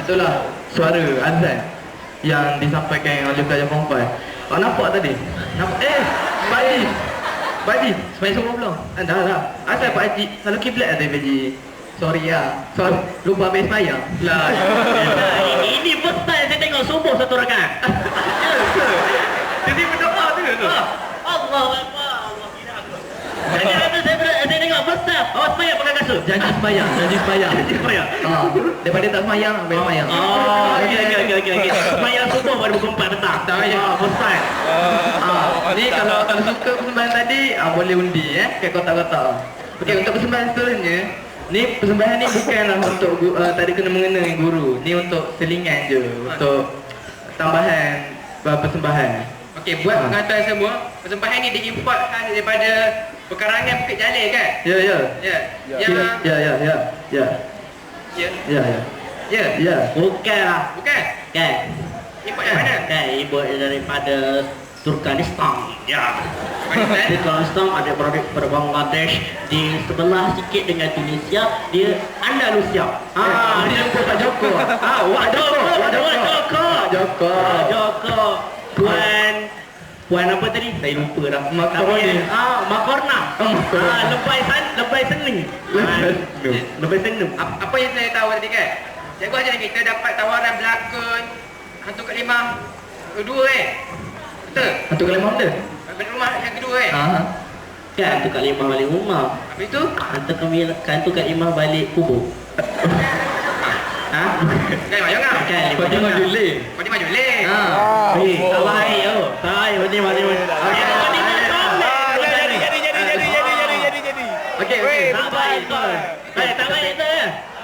itulah suara azan yang disampaikan oleh pelajar perempuan. Awak nampak tadi? Nampak? Eh, Pak Haji. Pak Haji, sembahyang subuh belum? Ah, dah dah. Asal Pak Haji selalu kiblat ada Pak Haji. Sorry ya. Sorry, lupa habis sembahyang. Lah. Ini first time saya tengok subuh satu rakaat. Ya? Jadi berdoa tu tu. Allah. Allah aku. Jadi kasut. Janji sembahyang, janji sembahyang. Janji sembahyang. Ah, daripada tak sembahyang, ambil sembahyang. Oh, okey okey okey okey okey. Sembahyang subuh pada pukul 4 petang. Tak payah. Ah, first time. Ah, ni kalau kalau suka persembahan tadi, ah, boleh undi eh ke kotak-kotak. Okey, untuk persembahan seterusnya, ni persembahan ni bukanlah untuk uh, tadi kena mengena dengan guru. Ni untuk selingan je, untuk tambahan uh, persembahan. Okey, buat Ha. pengetahuan semua, persembahan ni diimport khas daripada pekarangan Bukit Jalil kan? Ya, ya. Ya. Ya, Yang ya, ya, ya. Ya, ya. ya, ya. Ya. Ya. Bukanlah. Bukan? Kan? Import dari mana? Kan ibu daripada Turkmenistan. Ya. Afghanistan. Turkmenistan ada produk pada Bangladesh di sebelah sikit dengan Tunisia dia Andalusia. Ah, dia lupa Pak Joko. Ah, Wak Joko, Wak Joko. Wak Joko. Wak Joko. Puan apa tadi? Saya lupa dah. Namanya, Ah, Makorna. Makorna. Ah, lebay san, lebay seneng. Lebay Ah, seneng. Apa yang saya tahu tadi kan? Cikgu ajar kita dapat tawaran berlakon hantu kat lima kedua eh. Betul? Hantu kalimah mana? Balik rumah yang kedua eh. Ah. Kan tu Kak Limah balik rumah. Habis tu Hantar kami kan tu Kak Limah balik kubur. Ha? kan mayang ah. Kan Kau tengok Julai. Kau ni maju leh. Ha. Eh, tak baik oh. Tak baik macam mana macam mana. Okey, okey. Tak baik tu. Eh, tak baik tu.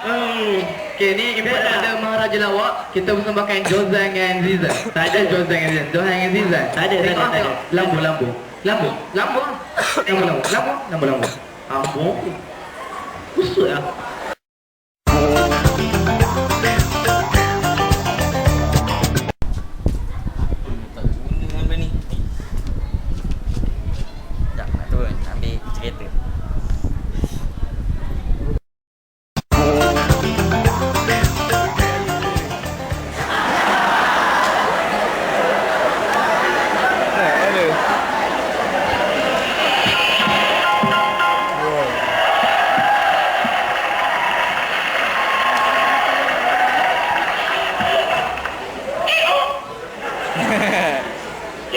Hmm. Okey, ni Dah. ada Maharaja Lawak. Kita bersembahkan Jozan dengan Zizan. Tak ada Jozan dengan Zizan. Jozan dengan Zizan. Tak ada, tak ada, tak. Lambu, lambu. Lambu. Lambu, lambu. Lambu, lambu, lambu. Ampun. Kusut lah.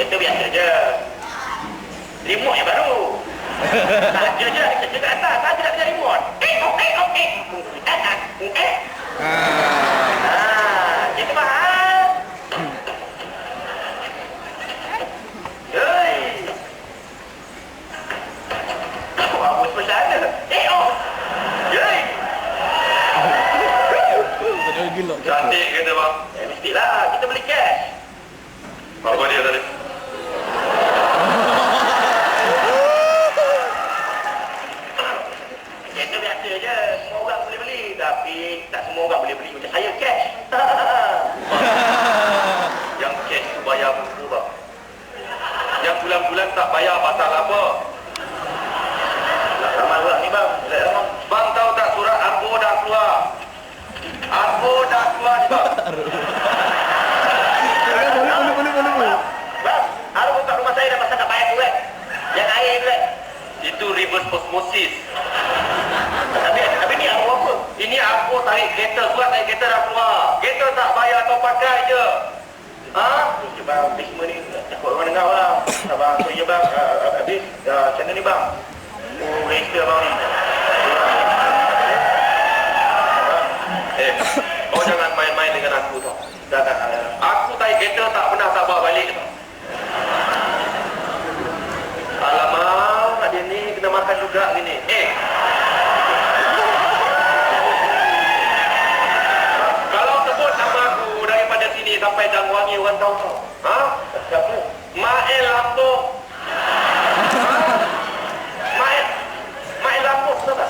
Kereta biasa je. Remote yang baru. Saja je, kerja kat atas. Saja nak kerja remote. Eh, oh, eh, oh, eh. Eh, ah, eh. Ah, kereta mahal. Hei. Aku apa ada? Eh, oh. Hei. Cantik kereta bang. Eh, mestilah. Kita beli cash. Berapa dia tadi? Kereta biasa je, semua orang boleh beli Tapi tak semua orang boleh beli macam saya cash Yang cash tu bayar buku bang Yang bulan-bulan tak bayar pasal apa? Tak ramai orang ni bang. Bang tahu tak surat Arbo dah keluar Arbo dah keluar ni bang Itu reverse osmosis tapi, tapi ni apa apa? Ini aku tarik kereta, surat tarik kereta dah keluar. Kereta tak bayar atau pakai je. Ha? Habis semua ni. Takut orang dengar bang. Tak bang, so ya bang. Uh, habis, uh, macam ni bang? Oh, register bang ni. Eh, kau jangan main-main dengan aku tau. Dah, dah, uh, aku tarik kereta tak pernah tak bawa balik tau. Alamak, dia ni kena makan juga gini. Eh, sampai Dangwangi orang tahu tau. Ha? Siapa? Ha? Mael. Mael Lampung tahu tak?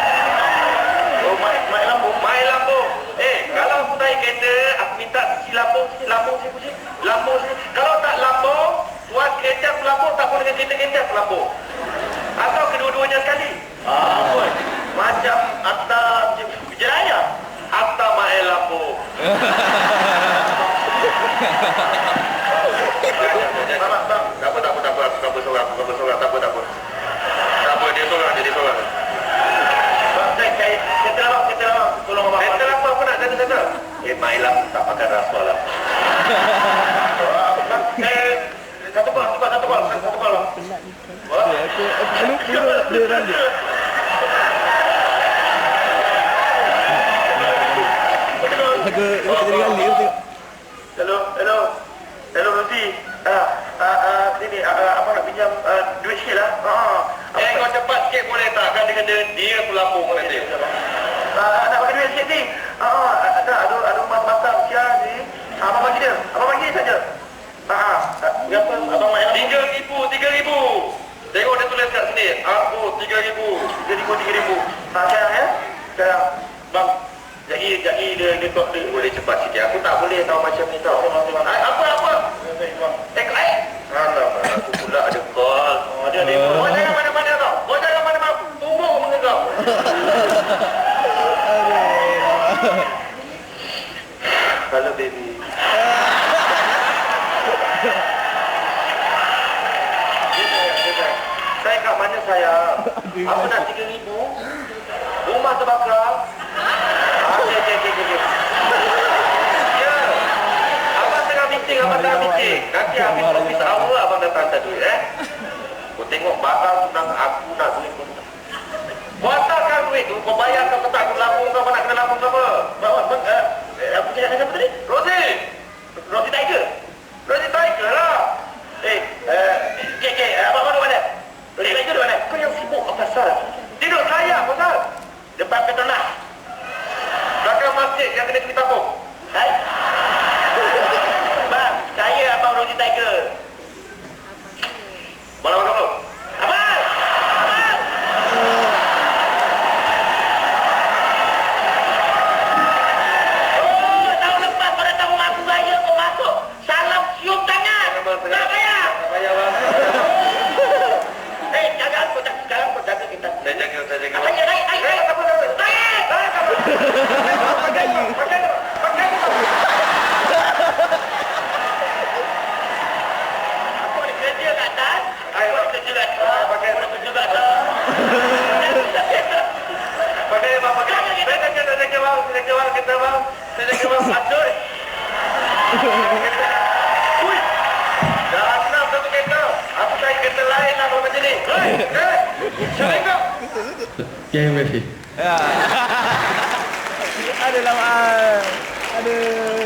Oh, Mael, Mael Lampung. Mael Lampung. Eh, kalau aku naik kereta, aku minta si Lampung, si Lampung, si Lampung, si Lampung. si- Kalau tak Lampung, tuan kereta aku Lampung, tak boleh kereta-kereta aku Lampung. Eh, Mailam tak makan rasa lah. Eh, satu bal, satu bal, satu bal satu Penat. Wah, aku aku lupa Aku aku tengah galak. Hello, hello. Hello, Nanti. Dia, dia, dia, dia, Boleh cepat sikit. Aku tak boleh tahu macam ni tau. Ah, apa, apa? Eh, eh. Alamak, aku pula ada call. Oh, dia, dia. Oh, jangan mana-mana tau. Oh, jangan mana-mana. Tumbuk mengegau. Hello, baby. Saya kat mana saya? Apa nak tiga ribu? Rumah terbakar. Okey, okey, okey, okey. Ya. Abang tengah meeting, abang tengah meeting. Nanti habis office hour abang datang tadi, eh? Kau tengok bakal tentang aku nak duit kau. Kau hantarkan duit tu, kau bayar kau tetap aku lambung kau, kau nak kena lambung kau apa? Bawa, eh, eh, aku cakap dengan siapa tadi? Rosie! Rosie Tiger? Rosie Tiger lah! Eh, eh, okey, okey, eh, abang mana mana? Rosie Tiger di mana? Kau yang sibuk apa pasal? Tidur saya, pasal? Depan Petronas. Belakang masjid yang kena kita tampung. Hai? Bang, saya abang Rosie Tiger. Malam makan belum? Abang! Abang! Oh, tahun lepas pada tahun aku raya kau masuk. Salam cium tangan. Tak bayar. Bayar bang. Eh, jaga kau jaga sekarang kau jaga kita. Saya jaga, saya jaga. Apa je naik? Naik, naik. Apa naik? Naik! Naik, apa? Pakai tu, pakai tu, pakai tu. Aku ada kerja kat atas. Aku ada kerja kat atas. Pakai aku ada kerja kat atas. Pakai bang, pakai. Saya jaga, saya jaga bang. Saya jaga bang, kita bang. Saya jaga bang. Aduh. Ui. Dah enam satu kereta. Aku naik kereta lain lah kalau macam ni. Hei, hei. Siapa kau? Ya, Yang berfi. Ya. Ada lawan. Ada.